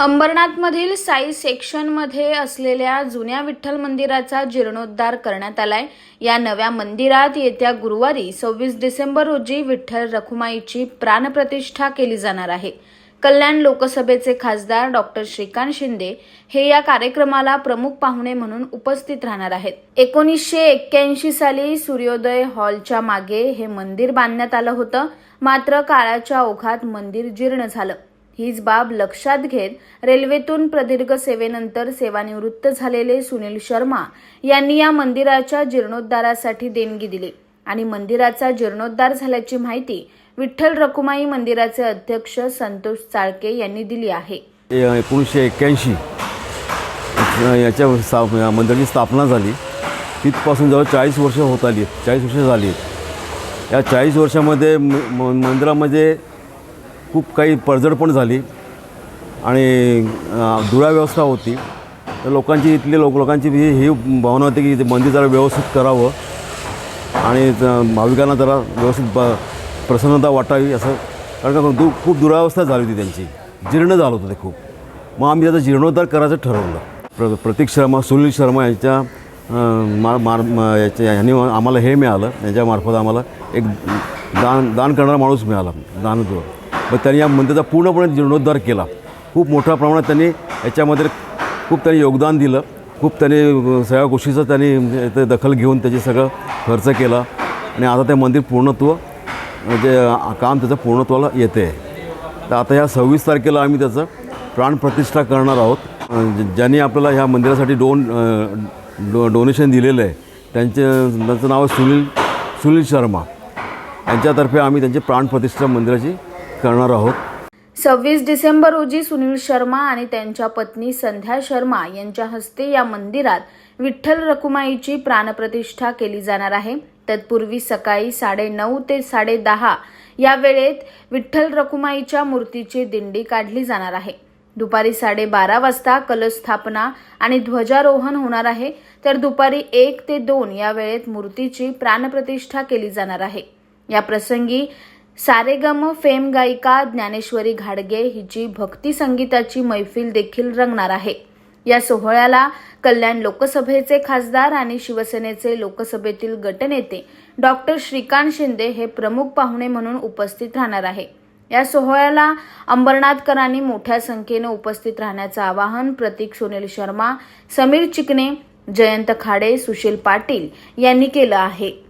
अंबरनाथमधील साई सेक्शनमध्ये असलेल्या जुन्या विठ्ठल मंदिराचा जीर्णोद्धार करण्यात आलाय. या नव्या मंदिरात येत्या गुरुवारी सव्वीस डिसेंबर रोजी विठ्ठल रखुमाईची प्राणप्रतिष्ठा केली जाणार आहे. कल्याण लोकसभेचे खासदार डॉक्टर श्रीकांत शिंदे हे या कार्यक्रमाला प्रमुख पाहुणे म्हणून उपस्थित राहणार आहेत. एकोणीसशे एक्क्याऐंशी साली सूर्योदय हॉलच्या मागे हे मंदिर बांधण्यात आलं होतं. मात्र काळाच्या ओघात मंदिर जीर्ण झालं. हीच बाब लक्षात घेत रेल्वेतून प्रदीर्घ सेवेनंतर सेवानिवृत्त झालेले सुनील शर्मा यांनी या मंदिराच्या जीर्णोद्धारासाठी देणगी दिली. आणि मंदिराचा जीर्णोद्धार झाल्याची माहिती विठ्ठल रखुमाई मंदिराचे अध्यक्ष संतोष चाळके यांनी दिली आहे. एकोणीसशे एक्क्याऐंशी याच्या स्था- मंदिराची स्थापना झाली. तिथपासून जवळ चाळीस वर्ष होत आली चाळीस वर्ष झाली या चाळीस वर्षामध्ये म म- मंदिरामध्ये खूप काही पडझड पण झाली आणि दुराव्यवस्था होती. तर लोकांची इथली लोक लोकांची ही ही भावना होती की ते मंदिर जरा व्यवस्थित करावं आणि भाविकांना जरा व्यवस्थित ब प्रसन्नता वाटावी असं. कारण का दु खूप दुरावस्था झाली होती त्यांची. जीर्ण झालं होतं ते खूप. मग आम्ही त्याचा जीर्णोद्धार करायचं ठरवलं. प्र प्रतीक शर्मा सुनील शर्मा यांच्या मार मार याच्या ह्यांनी आम्हाला हे मिळालं. यांच्यामार्फत आम्हाला एक दान दान करणारा माणूस मिळाला दानद्वार मग त्यांनी या मंदिराचा पूर्णपणे जीर्णोद्धार केला. खूप मोठ्या प्रमाणात त्यांनी याच्यामध्ये खूप त्यांनी योगदान दिलं. खूप त्यांनी सगळ्या गोष्टीचं त्यांनी ते दखल घेऊन त्याचे सगळं खर्च केला. आणि आता ते मंदिर पूर्णत्व म्हणजे काम त्याचं पूर्णत्वाला येते तर आता ह्या सव्वीस तारखेला आम्ही त्याचं प्राणप्रतिष्ठा करणार आहोत. ज्यांनी आपल्याला ह्या मंदिरासाठी डोन डो डोनेशन दिलेलं आहे त्यांचे त्यांचं नाव आहे सुनील सुनील शर्मा. यांच्यातर्फे आम्ही त्यांची प्राणप्रतिष्ठा मंदिराची करणार आहोत? सव्वीस डिसेंबर रोजी सुनील शर्मा आणि त्यांच्या पत्नी संध्या शर्मा यांच्या हस्ते या मंदिरात विठ्ठल रखुमाईची प्राणप्रतिष्ठा केली जाणार आहे. तत्पूर्वी सकाळी साडे नऊ ते साडे दहा या वेळेत विठ्ठल रखुमाईच्या मूर्तीची दिंडी काढली जाणार आहे. दुपारी साडेबारा वाजता कलस्थापना आणि ध्वजारोहण होणार आहे. तर दुपारी एक ते दोन या वेळेत मूर्तीची प्राणप्रतिष्ठा केली जाणार आहे. या प्रसंगी सारेगम फेम गायिका ज्ञानेश्वरी घाडगे हिची भक्ती संगीताची मैफिल देखील रंगणार आहे. या सोहळ्याला कल्याण लोकसभेचे खासदार आणि शिवसेनेचे लोकसभेतील गटनेते डॉक्टर श्रीकांत शिंदे हे प्रमुख पाहुणे म्हणून उपस्थित राहणार आहे. या सोहळ्याला अंबरनाथकरांनी मोठ्या संख्येने उपस्थित राहण्याचं आवाहन प्रतीक सुनील शर्मा समीर चिकणे जयंत खाडे सुशील पाटील यांनी केलं आहे.